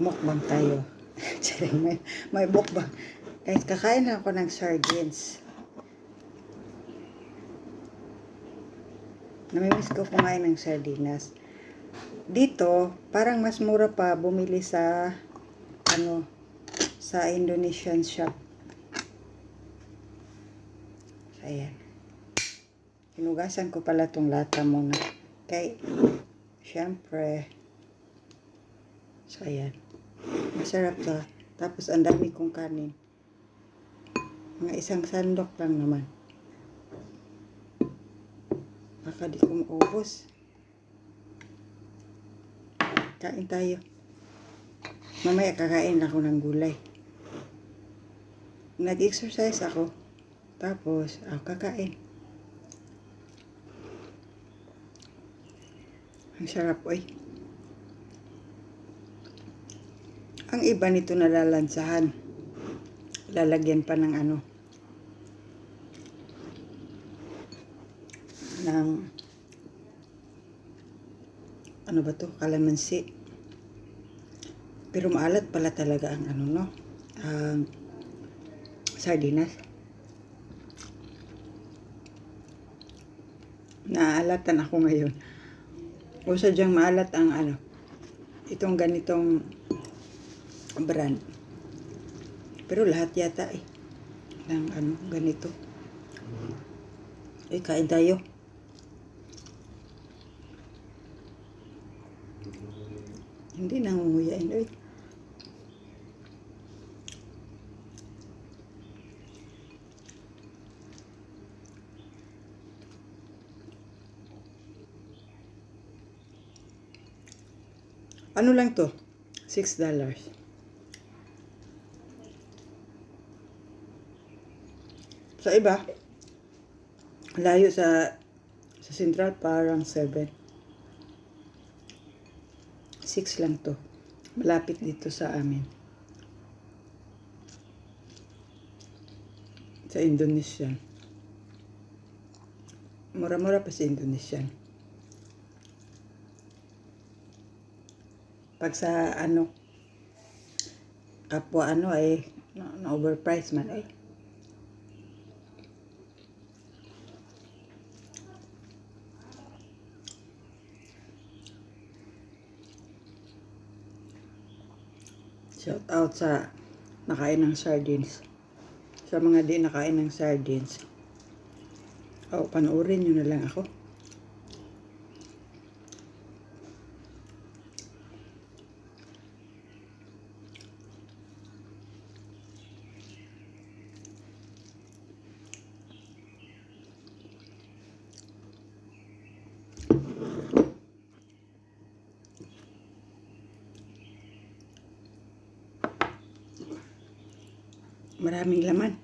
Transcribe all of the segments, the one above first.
Mukbang tayo. May, may mukbang. Guys, kakain lang ako ng sardines. Namimiss ko kumain ng sardinas. Dito, parang mas mura pa bumili sa ano sa Indonesian shop. Ayan. Hinugasan ko pala tong lata muna. Kay, syempre, so ayan. Masarap to. Tapos ang dami kong kanin. Mga isang sandok lang naman. Baka di ko maubos. Kain tayo. Mamaya kakain ako ng gulay. Nag-exercise ako. Tapos, ako kakain. Ang sarap, oy. Ang iba nito nalalansahan. Lalagyan pa ng ano. Ng ano ba to? Kalamansi. Pero maalat pala talaga ang ano, no? Ang sardinas. Naaalatan ako ngayon. O sadyang maalat ang ano, itong ganitong brand. Pero lahat yata eh. Ng ano, ganito. Eh, kain tayo. Hindi nangunguyain eh. Ano lang to? Six dollars. Sa iba, layo sa sa Central parang 7. 6 lang to. Malapit dito sa amin. Sa Indonesian. Mura-mura pa sa Indonesian. Pag sa ano, kapwa ano ay na, na overpriced man ay. Shout out sa nakain ng sardines. Sa mga di nakain ng sardines. O, panoorin nyo na lang ako. Maraming laman.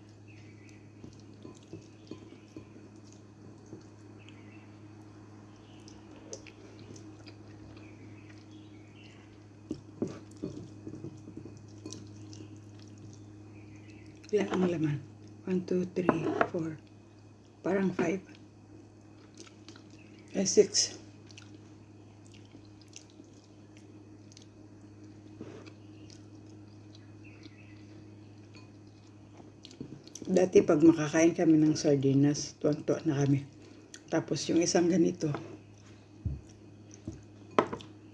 Ilan ang laman? 1, 2, 3, 4. Parang 5. Eh, 6. Dati pag makakain kami ng sardinas, tuwan-tuwa na kami. Tapos yung isang ganito,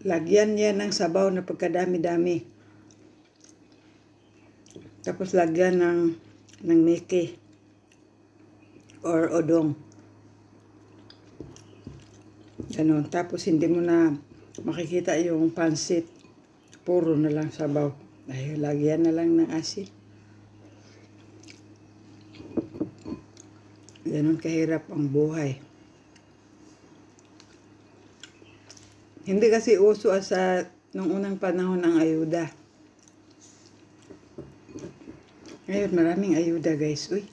lagyan niya ng sabaw na pagkadami-dami. Tapos lagyan ng, ng miki or odong. Ganon. Tapos hindi mo na makikita yung pansit. Puro na lang sabaw. Ay, lagyan na lang ng asin. Ganon kahirap ang buhay. Hindi kasi uso sa nung unang panahon ang ayuda. Ngayon maraming ayuda guys. Uy.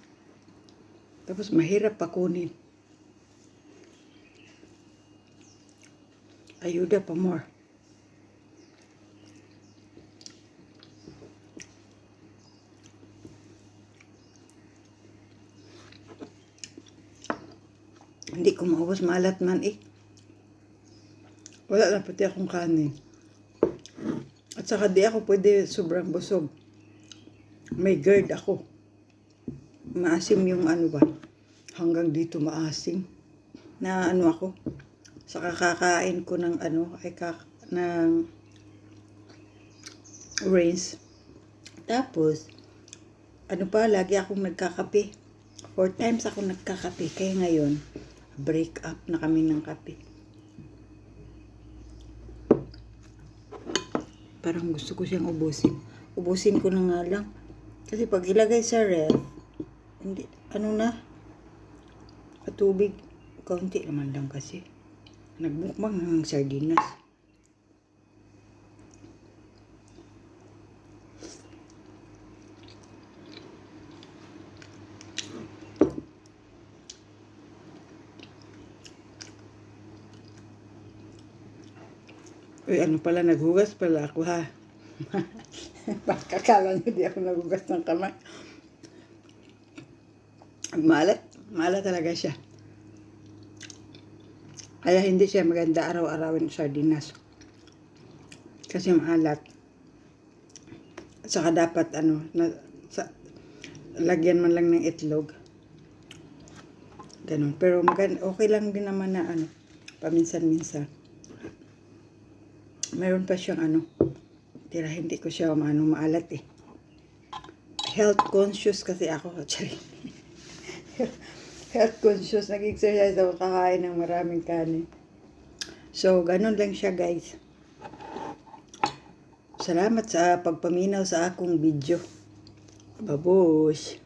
Tapos mahirap pa kunin. Ayuda pa more. Maubos, maalat man eh. Wala na pati akong kanin. At saka di ako pwede sobrang busog. May GERD ako. Maasim yung ano ba. Hanggang dito maasim. Na ano ako. Sa kakakain ko ng ano, ay kak ng rains. Tapos, ano pa, lagi akong nagkakape. Four times ako nagkakape. Kaya ngayon, break up na kami ng kape. Parang gusto ko siyang ubusin. Ubusin ko na nga lang. Kasi pag ilagay sa ref, hindi, ano na, patubig, kaunti naman lang kasi. Nagbukbang ng sardinas. Uy, ano pala, naghugas pala ako ha. Pagkakala niyo di ako naghugas ng kamay. Malat, malat talaga siya. Kaya hindi siya maganda araw-arawin sardinas. Kasi maalat. At saka dapat ano, na, sa, lagyan man lang ng itlog. Ganun. Pero maganda, okay lang din naman na ano, paminsan-minsan. Meron pa siyang ano, tira hindi ko siya ano, maalat eh. Health conscious kasi ako. Health conscious. Nag-exercise ako kakain ng maraming kanin. So, ganun lang siya guys. Salamat sa pagpaminaw sa akong video. Babush!